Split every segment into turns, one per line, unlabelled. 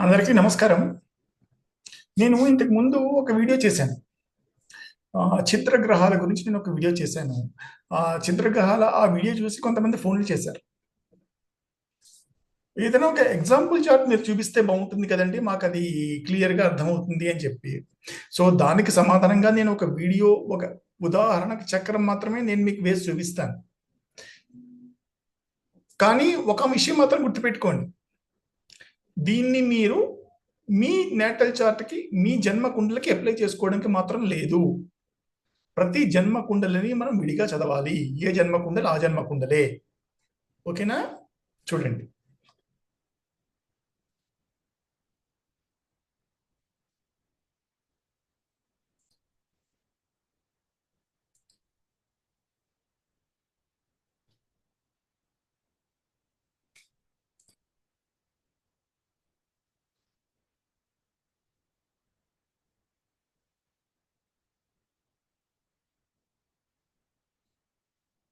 అందరికీ నమస్కారం. నేను ఇంతకు ముందు ఒక వీడియో చేశాను. చిత్రగ్రహాల గురించి నేను ఒక వీడియో చేశాను. ఆ చిత్రగ్రహాల ఆ వీడియో చూసి కొంతమంది ఫోన్లు చేశారు. ఏదైనా ఒక ఎగ్జాంపుల్ చార్ట్ మీరు చూపిస్తే బాగుంటుంది కదండి. మాకు అది క్లియర్గా అర్థమవుతుంది అని చెప్పి. సో దానికి సమాధానంగా నేను ఒక వీడియో ఒక ఉదాహరణకు చక్రం మాత్రమే నేను మీకు వేసి చూపిస్తాను. కానీ ఒక విషయం మాత్రం గుర్తుపెట్టుకోండి. దీన్ని మీరు మీ నేటల్ చార్ట్కి మీ జన్మ కుండలకి అప్లై చేసుకోవడానికి మాత్రం లేదు. ప్రతి జన్మ కుండలని మనం విడిగా చదవాలి. ఏ జన్మ కుండలు ఆ జన్మ కుండలే ఓకేనా? చూడండి.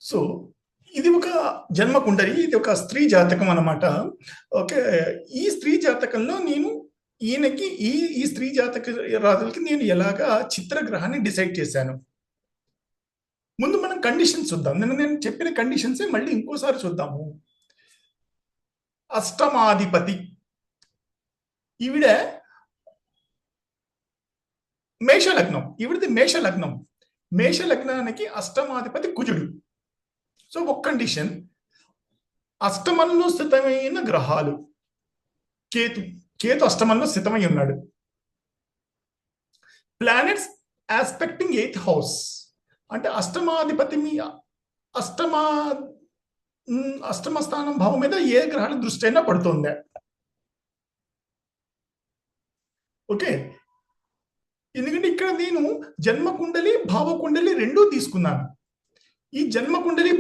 సో ఇది ఒక జన్మ కుండలి ఇది ఒక స్త్రీ జాతకం అన్నమాట. ఓకే ఈ స్త్రీ జాతకంలో నేను ఈయనకి ఈ ఈ స్త్రీ జాతక రాజులకి నేను ఎలాగా చిత్రగ్రహాన్ని డిసైడ్ చేశాను. ముందు మనం కండిషన్స్ చూద్దాం. నేను నేను చెప్పిన కండిషన్సే మళ్ళీ ఇంకోసారి చూద్దాము. అష్టమాధిపతి. ఈవిడ మేషలగ్నం. ఈవిడది మేషలగ్నం. మేషలగ్నానికి అష్టమాధిపతి కుజుడు. సో ఒక కండిషన్ అష్టమంలో స్థితమైన గ్రహాలు కేతు కేతు అష్టమంలో స్థితమై ఉన్నాడు ప్లానెట్స్ ఆస్పెక్టింగ్ ఎయిత్ హౌస్ అంటే అష్టమాధిపతి మీ అష్టమా అష్టమ స్థానం భావం మీద ఏ గ్రహాల దృష్టి అయినా పడుతుంది ఓకే ఎందుకంటే ఇక్కడ నేను జన్మ కుండలి భావ కుండలి రెండూ తీసుకున్నాను ఈ జన్మ కుండలి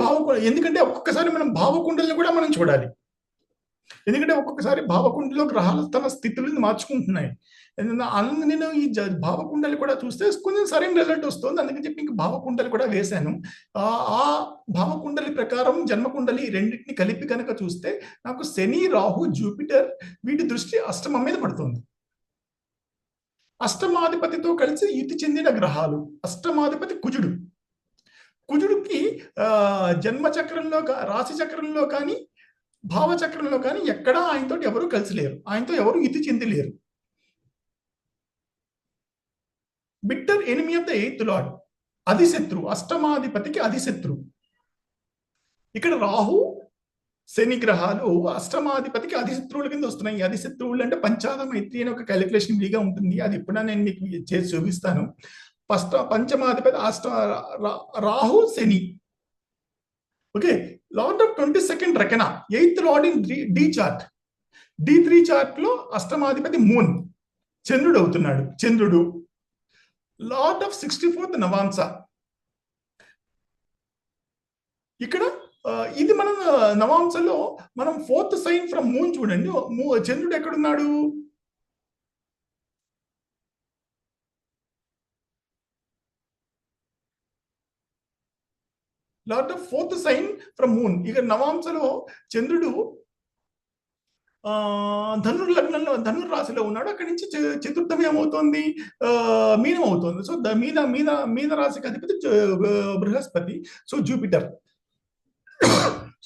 ఎందుకంటే ఒక్కొక్కసారి మనం భావకుండలిని కూడా మనం చూడాలి. ఎందుకంటే ఒక్కొక్కసారి భావకుండలో గ్రహాలు తన స్థితులను మార్చుకుంటున్నాయి. ఎందుకంటే అందుకు నేను ఈ జ- భావకుండలి కూడా చూస్తే కొంచెం సరైన రిజల్ట్ వస్తుంది. అందుకని చెప్పి ఇంకా భావకుండలి కూడా వేశాను. ఆ భావకుండలి ప్రకారం జన్మకుండలి రెండింటిని కలిపి కనుక చూస్తే నాకు శని రాహు జూపిటర్ వీటి దృష్టి అష్టమం మీద పడుతుంది. అష్టమాధిపతితో కలిసి యుతి చెందిన గ్రహాలు. అష్టమాధిపతి కుజుడు. కుజుడికి జన్మ చక్రంలో రాశి చక్రంలో కానీ భావచక్రంలో కానీ ఎక్కడా ఆయనతో ఎవరు కలిసి లేరు. ఆయనతో ఎవరు ఇతి చెందిలేరు bitter enemy of the eighth lord. అధిశత్రు అష్టమాధిపతికి అధిశత్రు ఇక్కడ రాహు శని గ్రహాలు అష్టమాధిపతికి అధిశత్రువుల కింద వస్తున్నాయి. అధిశత్రువులు అంటే పంచాద మైత్రి అనే ఒక క్యాలిక్యులేషన్ విడిగా ఉంటుంది. అది ఎప్పుడైనా నేను మీకు చేసి చూపిస్తాను. ఫస్ట్ పంచమాధిపతి అష్ట రా- Rahu Shani. Okay lord of twenty second రకన eighth lord in the chart. The three చార్ట్లో అష్టమాధిపతి మూన్ చంద్రుడు అవుతున్నాడు. చంద్రుడు లార్డ్ ఆఫ్ సిక్స్టీ ఫోర్త్ నవాంస. ఇక్కడ ఇది మనం నవాంసలో మనం ఫోర్త్ సైన్ ఫ్రమ్ మూన్ చూడండి. మూ- చంద్రుడు ఎక్కడున్నాడు? Lord of fourth sign from moon ఇక నవాంశలో చంద్రుడు ధనుర్ లగ్నంలో ధనుర్ రాశిలో ఉన్నాడు. అక్కడి నుంచి చతుర్థం ఏమవుతోంది? మీనం అవుతోంది. సో మీద మీద మీద రాశికి అధిపతి బృహస్పతి. So Jupiter.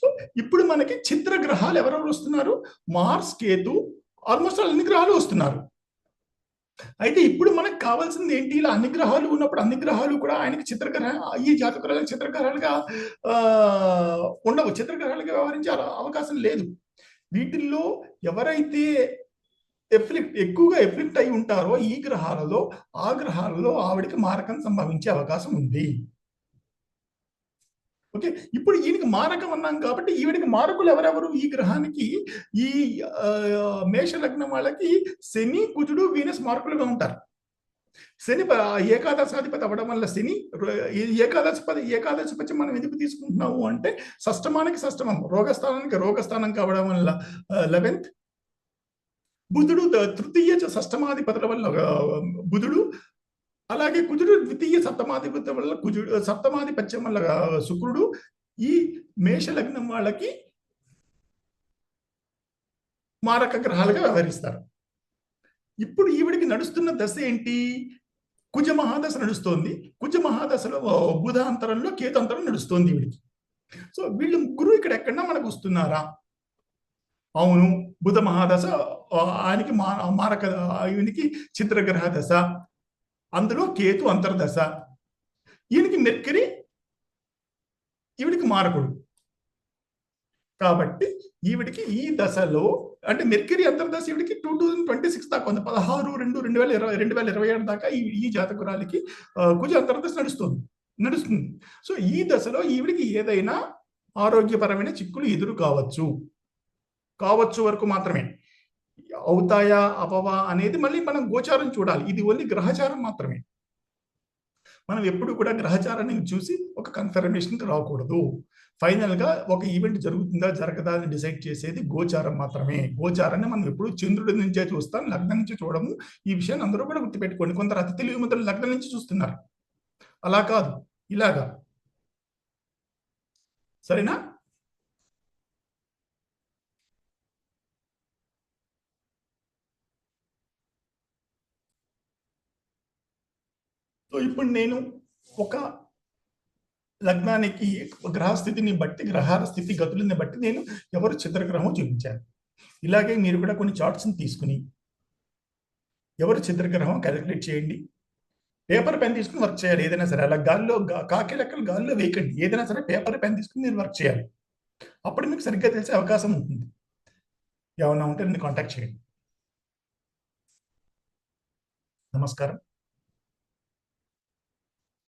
సో ఇప్పుడు మనకి చిత్ర గ్రహాలు ఎవరెవరు వస్తున్నారు? మార్స్ కేతు ఆల్మోస్ట్ అన్ని గ్రహాలు వస్తున్నారు. అయితే ఇప్పుడు మనకు కావాల్సింది ఏంటి? ఇలా అన్ని గ్రహాలు ఉన్నప్పుడు అన్ని గ్రహాలు కూడా ఆయనకి చిత్రగ్రహ ఈ జాతకురాలకు చిత్రగ్రహాలుగా ఉండవు. చిత్రగ్రహాలుగా వ్యవహరించే అవకాశం లేదు. వీటిల్లో ఎవరైతే ఎఫ్లిక్ట్ ఎక్కువగా ఎఫ్లిక్ట్ అయి ఉంటారో ఈ గ్రహాలలో ఆ గ్రహాలలో ఆవిడకి మారకం సంభవించే అవకాశం ఉంది. ఓకే? ఇప్పుడు ఈయనకి మారకం అన్నాం కాబట్టి ఈవిడికి మారకులు ఎవరెవరు? ఈ గ్రహానికి ఈ మేష లగ్నం వాళ్ళకి శని కుజుడు వీనస్ మారకులుగా ఉంటారు. శని ఏకాదశాధిపతి అవ్వడం వల్ల శని ర- ఈ ఏకాదశపతి ఏకాదశపతి మనం ఎందుకు తీసుకుంటున్నాము అంటే సష్టమానికి సష్టమం రోగస్థానానికి రోగస్థానం కావడం వల్ల లెవెన్త్. బుధుడు తృతీయ సష్టమాధిపతుల వల్ల బుధుడు అలాగే కుజుడు ద్వితీయ సప్తమాధిపత్యం వల్ల కుజుడు సప్తమాధిపత్యం వల్ల శుక్రుడు ఈ మేష లగ్నం వాళ్ళకి మారక గ్రహాలుగా వ్యవహరిస్తారు. ఇప్పుడు ఈవిడికి నడుస్తున్న దశ ఏంటి? కుజ మహాదశ నడుస్తోంది. కుజ మహాదశలో బుధ అంతరంలో నడుస్తోంది ఈవిడికి. సో వీళ్ళు ముగ్గురు ఇక్కడ ఎక్కడన్నా మనకు వస్తున్నారా? అవును బుధ మహాదశ ఆయనకి మా మారక ఈయనకి చిత్రగ్రహ దశ. అందులో కేతు అంతర్దశ. ఈయనకి మెర్కరి ఈవిడికి మారకుడు. కాబట్టి ఈవిడికి ఈ దశలో అంటే మెర్కరీ అంతర్దశ ఈవిడికి టూ థౌజండ్ ట్వంటీ సిక్స్ దాకా ఉంది. పదహారు రెండు రెండు వేల ఇరవై రెండు వేల ఇరవై ఏడు దాకా ఈ ఈ జాతకురాలికి కుజ అంతర్దశ నడుస్తుంది నడుస్తుంది. సో ఈ దశలో ఈవిడికి ఏదైనా ఆరోగ్యపరమైన చిక్కులు ఎదురు కావచ్చు. కావచ్చు వరకు మాత్రమే. అవుతాయా అపవా అనేది మళ్ళీ మనం గోచారం చూడాలి. ఇది ఓన్లీ గ్రహచారం మాత్రమే. మనం ఎప్పుడు కూడా గ్రహచారాన్ని చూసి ఒక కన్ఫర్మేషన్కి రాకూడదు. ఫైనల్గా ఒక ఈవెంట్ జరుగుతుందా జరగదా అని డిసైడ్ చేసేది గోచారం మాత్రమే. గోచారాన్ని మనం ఎప్పుడు చంద్రుడి నుంచే చూస్తాం లగ్నం నుంచి చూడము. ఈ విషయాన్ని అందరూ కూడా గుర్తుపెట్టుకోండి. కొందరు అతి తెలివి ముద్రలు లగ్నం నుంచి చూస్తున్నారు. అలా కాదు. ఇలాగా. సరేనా? సో ఇప్పుడు నేను ఒక లగ్నానికి గ్రహస్థితిని బట్టి గ్రహాల స్థితి గతులని బట్టి నేను ఎవరు చిత్రగ్రహం చూపించాను. ఇలాగే మీరు కూడా కొన్ని చార్ట్స్ని తీసుకుని ఎవరు చిత్రగ్రహం క్యాలిక్యులేట్ చేయండి. పేపర్ పెన్ తీసుకుని వర్క్ చేయాలి ఏదైనా సరే. అలా గాల్లో కాకి లెక్కలు గాల్లో వేయకండి. ఏదైనా సరే పేపర్ పెన్ తీసుకుని మీరు వర్క్ చేయాలి. అప్పుడు మీకు సరిగ్గా తెలిసే అవకాశం ఉంటుంది. ఏమైనా ఉంటే నన్ను కాంటాక్ట్ చేయండి. నమస్కారం.